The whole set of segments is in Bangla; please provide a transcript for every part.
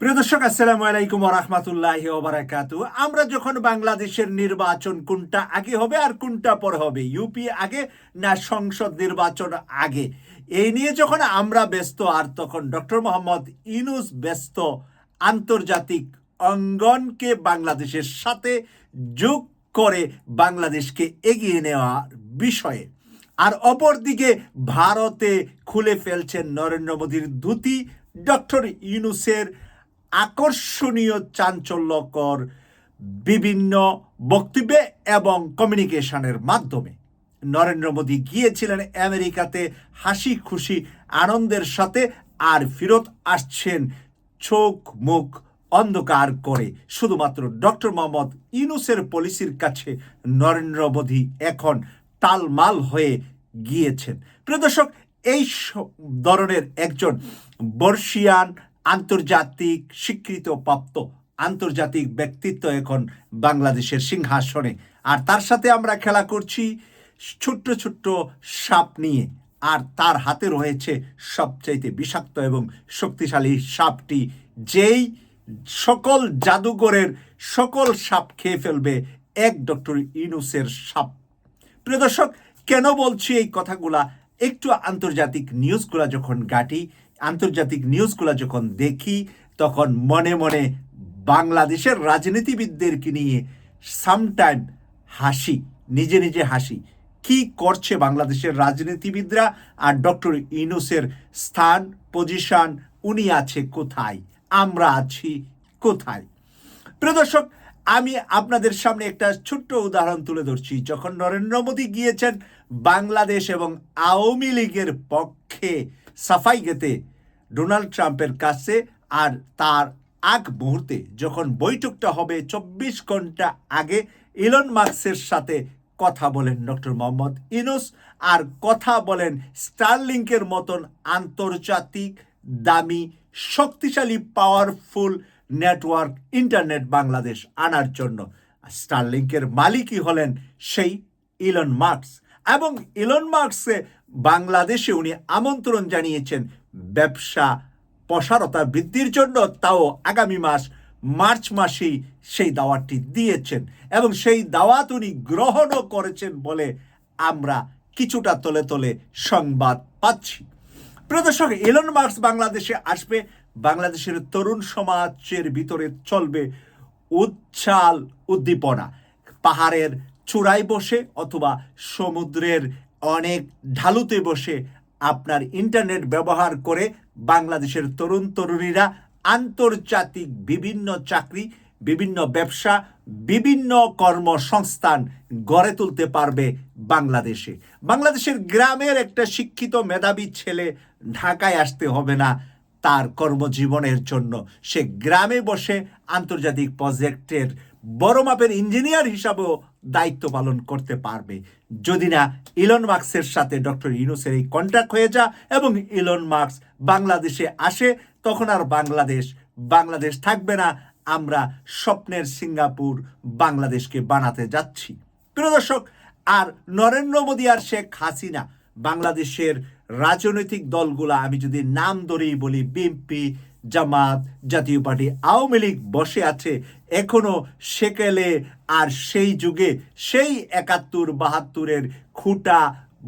প্রিয় দর্শক, আসসালামু আলাইকুম রহমতুল্লাহ ওবারাকাতু আমরা যখন বাংলাদেশের নির্বাচন কোনটা আগে হবে আর কোনটা পরে হবে, ইউপি আগে না সংসদ নির্বাচন আগে? এই নিয়ে যখন আমরা ব্যস্ত, আর তখন ডক্টর মোহাম্মদ ইনুস ব্যস্ত, আন্তর্জাতিক অঙ্গনকে বাংলাদেশের সাথে যোগ করে বাংলাদেশকে এগিয়ে নেওয়ার বিষয়ে। আর অপরদিকে ভারতে খুলে ফেলছেন নরেন্দ্র মোদীর ধুতি ডক্টর ইউনুসের আকর্ষণীয় চাঞ্চল্যকর বিভিন্ন বক্তব্যে এবং কমিউনিকেশনের মাধ্যমে। নরেন্দ্র মোদী গিয়েছিলেন আমেরিকাতে, হাসি খুশি, আনন্দের সাথে, আর ফেরত আসছেন চোখ মুখ অন্ধকার করে। শুধুমাত্র ডক্টর মোহাম্মদ ইউনুসের পলিসির কাছে নরেন্দ্র মোদী এখন টালমাল হয়ে গিয়েছেন। প্রিয় দর্শক, এই ধরনের একজন বর্ষিয়ান আন্তর্জাতিক স্বীকৃত প্রাপ্ত আন্তর্জাতিক ব্যক্তিত্ব এখন বাংলাদেশের সিংহাসনে। আর তার সাথে আমরা খেলা করছি ছোট্ট ছোট্ট সাপ নিয়ে। আর তার হাতে রয়েছে সবচাইতে বিষাক্ত এবং শক্তিশালী সাপটি, যেই সকল জাদুঘরের সকল সাপ খেয়ে ফেলবে এক ডক্টর ইনুসের সাপ। প্রিয় দর্শক, কেন বলছি এই কথাগুলা? একটু আন্তর্জাতিক নিউজগুলা যখন গাটি আন্তর্জাতিক নিউজগুলো যখন দেখি, তখন মনে মনে বাংলাদেশের রাজনীতিবিদদেরকে নিয়ে সামটাইম হাসি, নিজে নিজে হাসি। কি করছে বাংলাদেশের রাজনীতিবিদরা আর ডক্টর ইনুসের স্থান পজিশন উনি আছে কোথায়, আমরা আছি কোথায়? প্রিয় দর্শক, আমি আপনাদের সামনে একটা ছোট্ট উদাহরণ তুলে ধরছি। যখন নরেন্দ্র মোদী গিয়েছেন বাংলাদেশ এবং আওয়ামী লীগের পক্ষে সাফাই গেতে ডোনাল্ড ট্রাম্পের কাছে আর তার আগ মুহূর্তে যখন বৈঠকটা হবে চব্বিশ ঘণ্টা আগে ইলন মার্কসের সাথে কথা বলেন ডক্টর মোহাম্মদ ইনুস আর কথা বলেন স্টারলিংকের মতন আন্তর্জাতিক দামি, শক্তিশালী পাওয়ারফুল নেটওয়ার্ক ইন্টারনেট বাংলাদেশ আনার জন্য। স্টারলিংকের মালিকই হলেন সেই ইলন মার্কস এবং ইলন মার্কসে বাংলাদেশে উনি আমন্ত্রণ জানিয়েছেন ব্যবসা প্রসারতা বৃদ্ধির জন্য। তাও আগামী মাস, মার্চ মাসেই সেই দাওয়াতটি দিয়েছেন এবং সেই দাওয়াত উনি গ্রহণও করেছেন বলে আমরা কিছুটা তলে তলে সংবাদ পাচ্ছি। প্রিয় দর্শক এলন মার্কস বাংলাদেশে আসবে, বাংলাদেশের তরুণ সমাজের ভিতরে চলবে উচ্ছাল উদ্দীপনা। পাহাড়ের চূড়ায় বসে অথবা সমুদ্রের অনেক ঢালুতে বসে আপনার ইন্টারনেট ব্যবহার করে বাংলাদেশের তরুণ তরুণীরা আন্তর্জাতিক বিভিন্ন চাকরি, বিভিন্ন ব্যবসা, বিভিন্ন কর্মসংস্থান গড়ে তুলতে পারবে বাংলাদেশে। বাংলাদেশের গ্রামের একটা শিক্ষিত মেধাবী ছেলে ঢাকায় আসতে হবে না তার কর্মজীবনের জন্য। সে গ্রামে বসে আন্তর্জাতিক প্রজেক্টের বড় মাপের ইঞ্জিনিয়ার হিসাবেও দায়িত্ব পালন করতে পারবে। যদি না ইলন মার্কসের সাথে ডক্টর ইউনুসের এই কন্ট্যাক্ট হয়ে যা এবং ইলন মার্কস বাংলাদেশে আসে, তখন আর বাংলাদেশ বাংলাদেশ থাকবে না। আমরা স্বপ্নের সিঙ্গাপুর বাংলাদেশকে বানাতে যাচ্ছি। প্রিয় দর্শক, আর নরেন্দ্র মোদী আর শেখ হাসিনা, বাংলাদেশের রাজনৈতিক দলগুলা, আমি যদি নাম ধরেই বলি, বিএনপি জামাত, জাতীয় পার্টি, আওয়ামী লীগ বসে আছে এখনও সেকেলে, আর সেই যুগে সেই একাত্তর বাহাত্তরের খুঁটা,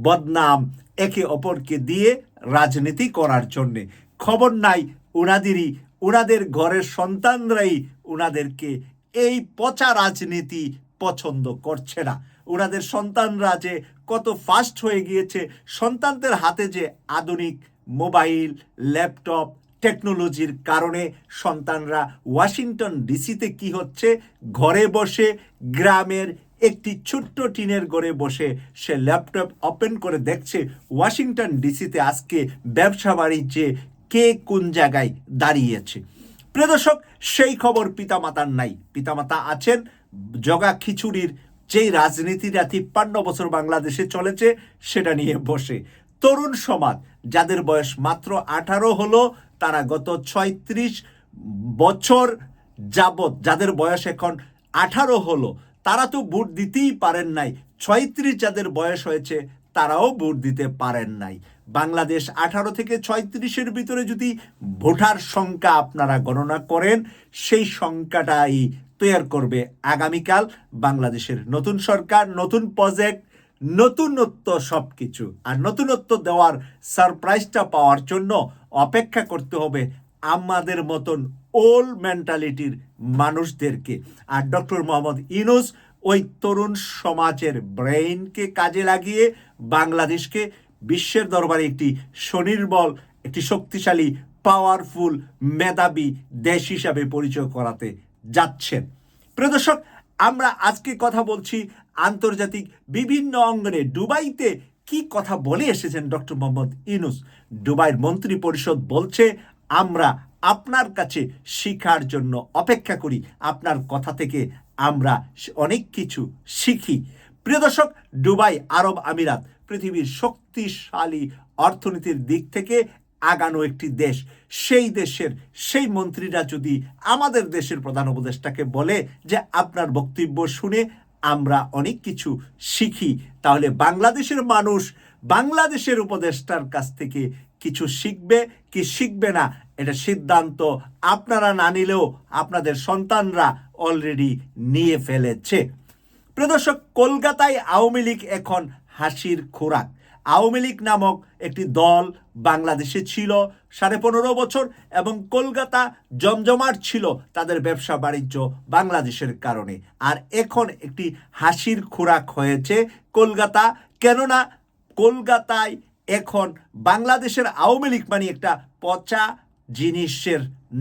বদনাম একে অপরকে দিয়ে রাজনীতি করার জন্যে। খবর নাই ওনাদেরই ওনাদের ঘরের সন্তানরাই ওনাদেরকে এই পচা রাজনীতি পছন্দ করছে না। ওনাদের সন্তানরা যে কত ফাস্ট হয়ে গিয়েছে, সন্তানদের হাতে যে আধুনিক মোবাইল, ল্যাপটপ টেকনোলজির কারণে সন্তানরা ওয়াশিংটন ডিসিতে কি হচ্ছে? ঘরে বসে গ্রামের একটি ছোট্ট টিনের ঘরে বসে সে ল্যাপটপ ওপেন করে দেখছে ওয়াশিংটন ডিসিতে আজকে ব্যবসা বাণিজ্যে কে কোন জায়গায় দাঁড়িয়েছে। প্রদর্শক সেই খবর পিতামাতার নাই। পিতামাতা আছেন, জগা খিচুড়ির যেই রাজনীতিটা তিপ্পান্ন বছর বাংলাদেশে চলেছে, সেটা নিয়ে বসে। তরুণ সমাজ, যাদের বয়স মাত্র আঠারো হলো তারা গত ছয়ত্রিশ বছর যাবত যাদের বয়স এখন আঠারো হলো, তারা তো ভোট দিতেই পারেন নাই। ছয়ত্রিশ যাদের বয়স হয়েছে, তারাও ভোট দিতে পারেন নাই। বাংলাদেশ আঠারো থেকে ছয়ত্রিশের ভিতরে যদি ভোটার সংখ্যা আপনারা গণনা করেন, সেই সংখ্যাটাই তৈরি করবে আগামীকাল বাংলাদেশের নতুন সরকার, নতুন প্রজেক্ট, নতুনত্ব সব কিছু আর নতুনত্ব দেওয়ার সারপ্রাইজটা পাওয়ার জন্য অপেক্ষা করতে হবে আমাদের মতন ওল্ড মেন্টালিটির মানুষদেরকে। আর ডক্টর মোহাম্মদ ইনুস ওই তরুণ সমাজের ব্রেইনকে কাজে লাগিয়ে বাংলাদেশকে বিশ্বের দরবারে একটি স্বনির্বল একটি শক্তিশালী পাওয়ারফুল মেধাবী দেশ হিসাবে পরিচয় করাতে যাচ্ছেন। প্রিয় দর্শক, আমরা আজকে কথা বলছি আন্তর্জাতিক বিভিন্ন অঙ্গনে। দুবাইতে কি কথা বলে এসেছেন ডক্টর মোহাম্মদ ইনুস দুবাইয়ের মন্ত্রী পরিষদ বলছে, আমরা আপনার কাছে শিখার জন্য অপেক্ষা করি। আপনার কথা থেকে আমরা অনেক কিছু শিখি। প্রিয় দর্শক, দুবাই, আরব আমিরাত পৃথিবীর শক্তিশালী অর্থনীতির দিক থেকে আগানো একটি দেশ। সেই দেশের সেই মন্ত্রীরা যদি আমাদের দেশের প্রধান উপদেষ্টাকে বলে যে আপনার বক্তব্য শুনে আমরা অনেক কিছু শিখি, তাহলে বাংলাদেশের মানুষ বাংলাদেশের উপদেষ্টার কাছ থেকে কিছু শিখবে কি শিখবে না, এটা সিদ্ধান্ত আপনারা না নিলেও আপনাদের সন্তানরা অলরেডি নিয়ে ফেলেছে। প্রদর্শক কলকাতায় আওয়ামী লীগ এখন হাসির খোরাক। আওয়ামী লীগ নামক একটি দল বাংলাদেশে ছিল সাড়ে পনেরো বছর এবং কলকাতা জমজমাট ছিল তাদের ব্যবসা বাণিজ্য বাংলাদেশের কারণে। আর এখন একটি হাসির খোরাক হয়েছে কলকাতা। কেননা কলকাতায় এখন বাংলাদেশের আওয়ামী লীগ মানে একটা পচা জিনিসের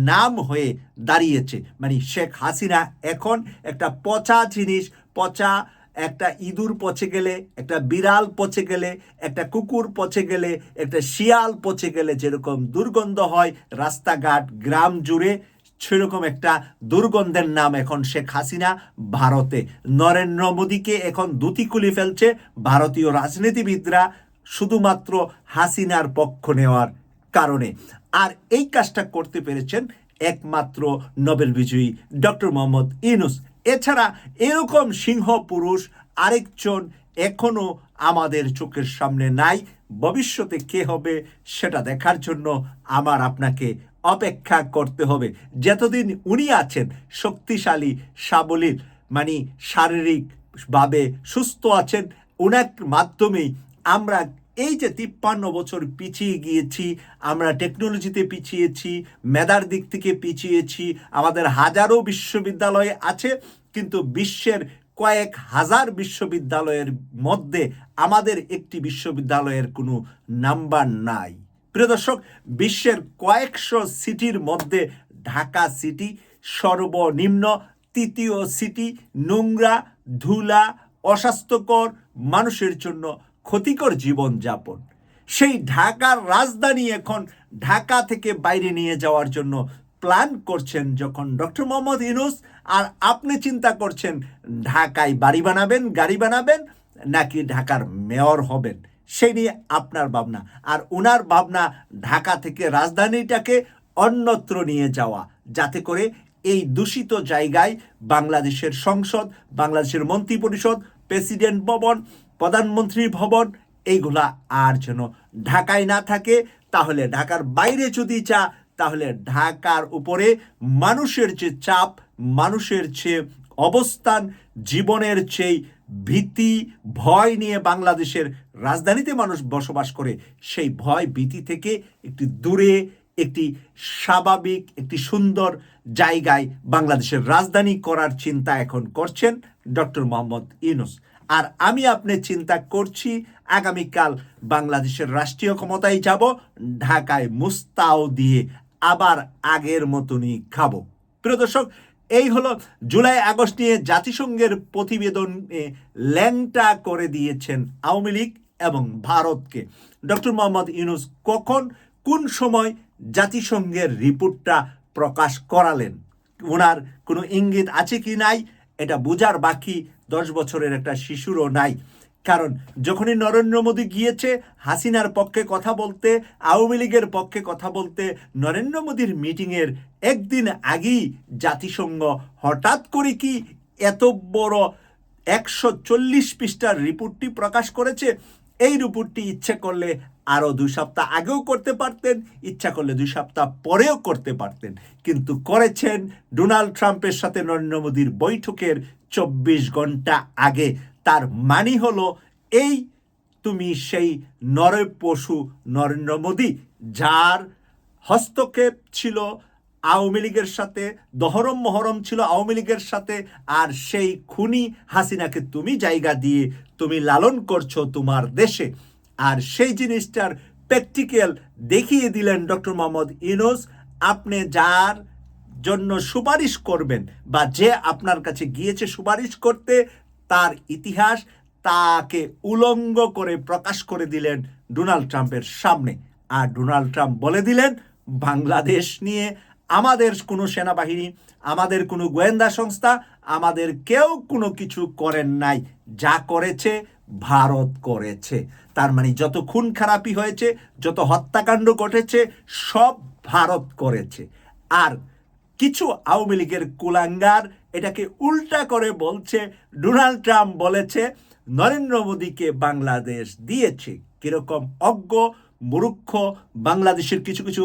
নাম হয়ে দাঁড়িয়েছে। মানে শেখ হাসিনা এখন একটা পচা জিনিস, পচা একটা ইঁদুর পচে গেলে, একটা বিড়াল পচে গেলে, একটা কুকুর পচে গেলে, একটা শিয়াল পচে গেলে যেরকম দুর্গন্ধ হয়, রাস্তাঘাট, গ্রাম জুড়ে সেরকম একটা দুর্গন্ধের নাম এখন শেখ হাসিনা ভারতে। নরেন্দ্র মোদীকে এখন দুটি খুলে ফেলছে ভারতীয় রাজনীতিবিদরা শুধুমাত্র হাসিনার পক্ষ নেওয়ার কারণে। আর এই কাজটা করতে পেরেছেন একমাত্র নোবেল বিজয়ী ডক্টর মোহাম্মদ ইনুস এছাড়া এরকম সিংহ পুরুষ আরেকজন এখনও আমাদের চোখের সামনে নাই। ভবিষ্যতে কে হবে সেটা দেখার জন্য আমার আপনাকে অপেক্ষা করতে হবে। যতদিন উনি আছেন, শক্তিশালী, সাবলীল মানে শারীরিকভাবে সুস্থ আছেন ওনার মাধ্যমেই আমরা এই যে তিপ্পান্ন বছর পিছিয়ে গিয়েছি, আমরা টেকনোলজিতে পিছিয়েছি, মেধার দিক থেকে পিছিয়েছি, আমাদের হাজারো বিশ্ববিদ্যালয় আছে, কিন্তু বিশ্বের কয়েক হাজার বিশ্ববিদ্যালয়ের মধ্যে আমাদের একটি বিশ্ববিদ্যালয়ের কোনো নাম্বার নাই। প্রিয় দর্শক, বিশ্বের কয়েকশো সিটির মধ্যে ঢাকা সিটি সর্বনিম্ন তৃতীয় সিটি, নোংরা, ধুলা, অস্বাস্থ্যকর, মানুষের জন্য ক্ষতিকর জীবনযাপন। সেই ঢাকার রাজধানী এখন ঢাকা থেকে বাইরে নিয়ে যাওয়ার জন্য প্ল্যান করছেন যখন ডক্টর মোহাম্মদ ইনুস আর আপনি চিন্তা করছেন ঢাকায় বাড়ি বানাবেন, গাড়ি বানাবেন, নাকি ঢাকার মেয়র হবেন? সেই নিয়ে আপনার ভাবনা। আর ওনার ভাবনা, ঢাকা থেকে রাজধানীটাকে অন্যত্র নিয়ে যাওয়া, যাতে করে এই দূষিত জায়গায় বাংলাদেশের সংসদ, বাংলাদেশের মন্ত্রী পরিষদ প্রেসিডেন্ট ভবন প্রধানমন্ত্রী ভবন, এইগুলা আর যেন ঢাকায় না থাকে। তাহলে ঢাকার বাইরে যদি চা, তাহলে ঢাকার উপরে মানুষের যে চাপ, মানুষের যে অবস্থান, জীবনের চেয়ে ভীতি, ভয় নিয়ে বাংলাদেশের রাজধানীতে মানুষ বসবাস করে, সেই ভয় ভীতি থেকে একটি দূরে, একটি স্বাভাবিক, একটি সুন্দর জায়গায় বাংলাদেশের রাজধানী করার চিন্তা এখন করছেন ডক্টর মোহাম্মদ ইউনুস। আর আমি আপনি চিন্তা করছি আগামীকাল বাংলাদেশের রাষ্ট্রীয় ক্ষমতায় যাব, ঢাকায় মুস্তাও দিয়ে আবার আগের মতনই খাব। প্রিয় দর্শক, এই হলো জুলাই আগস্ট নিয়ে জাতিসংঘের প্রতিবেদনে ল্যাংটা করে দিয়েছেন আওয়ামী লীগ এবং ভারতকে। ডক্টর মোহাম্মদ ইউনুস কখন, কোন সময় জাতিসংঘের রিপোর্টটা প্রকাশ করালেন? ওনার কোনো ইঙ্গিত আছে কি নাই? এটা বোঝার বাকি দশ বছরের একটা শিশুরও নাই। কারণ যখনই নরেন্দ্র মোদী গিয়েছে, হাসিনার পক্ষে কথা বলতে, আওয়ামী লীগের পক্ষে কথা বলতে, নরেন্দ্র মোদীর মিটিংয়ের একদিন আগেই জাতিসংঘ হঠাৎ করে কি এত বড় একশো চল্লিশ পৃষ্ঠার রিপোর্টটি প্রকাশ করেছে, এই রিপোর্টটি ইচ্ছে করলে আরও দুই সপ্তাহ আগেও করতে পারতেন, ইচ্ছা করলে দুই সপ্তাহ পরেও করতে পারতেন। কিন্তু করেছেন ডোনাল্ড ট্রাম্পের সাথে নরেন্দ্র মোদীর বৈঠকের চব্বিশ ঘণ্টা আগে। তার মানি হলো, এই তুমি সেই নরে পশু নরেন্দ্র মোদী, যার হস্তক্ষেপ ছিল আওয়ামী লীগের সাথে, দহরম মহরম ছিল আওয়ামী লীগের সাথে, আর সেই খুনি হাসিনাকে তুমি জায়গা দিয়ে তুমি লালন করছ তোমার দেশে। আর সেই জিনিসটার প্র্যাকটিক্যাল দেখিয়ে দিলেন ডক্টর মোহাম্মদ ইনোস আপনি যার জন্য সুপারিশ করবেন বা যে আপনার কাছে গিয়েছে সুপারিশ করতে, তার ইতিহাস তাকে উলঙ্গ করে প্রকাশ করে দিলেন ডোনাল্ড ট্রাম্পের সামনে। আর ডোনাল্ড ট্রাম্প বলে দিলেন, বাংলাদেশ নিয়ে আমাদের কোনো সেনাবাহিনী, আমাদের কোনো গোয়েন্দা সংস্থা, আমাদের কেউ কোনো কিছু করেন নাই। যা করেছে, ভারত করেছে। তার মানে যত খুন খারাপি হয়েছে, যত হত্যাকাণ্ড ঘটেছে, সব ভারত করেছে। আর কিছু আওয়ামী লীগের কুলাঙ্গার এটাকে উল্টা করে বলছে, ডোনাল্ড ট্রাম্প বলেছে, নরেন্দ্র মোদীকে বাংলাদেশ দিয়েছে। কীরকম অজ্ঞ, মূর্খ, বাংলাদেশের কিছু কিছু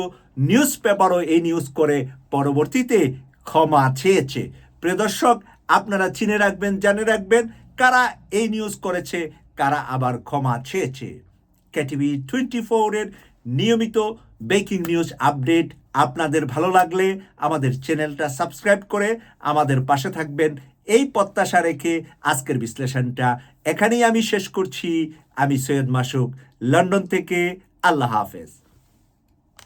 নিউজ পেপারও এই নিউজ করে পরবর্তীতে ক্ষমা চেয়েছে। প্রিয় দর্শক, আপনারা চিনে রাখবেন, জানে রাখবেন কারা এই নিউজ করেছে, কারা আবার ক্ষমা চেয়েছে। ক্যাটিভি টোয়েন্টি ফোরের নিয়মিত ব্রেকিং নিউজ আপডেট আপনাদের ভালো লাগলে আমাদের চ্যানেলটা সাবস্ক্রাইব করে আমাদের পাশে থাকবেন। এই প্রত্যাশা রেখে আজকের বিশ্লেষণটা এখানেই আমি শেষ করছি। আমি সৈয়দ মাসুক, লন্ডন থেকে আল্লাহ হাফেজ।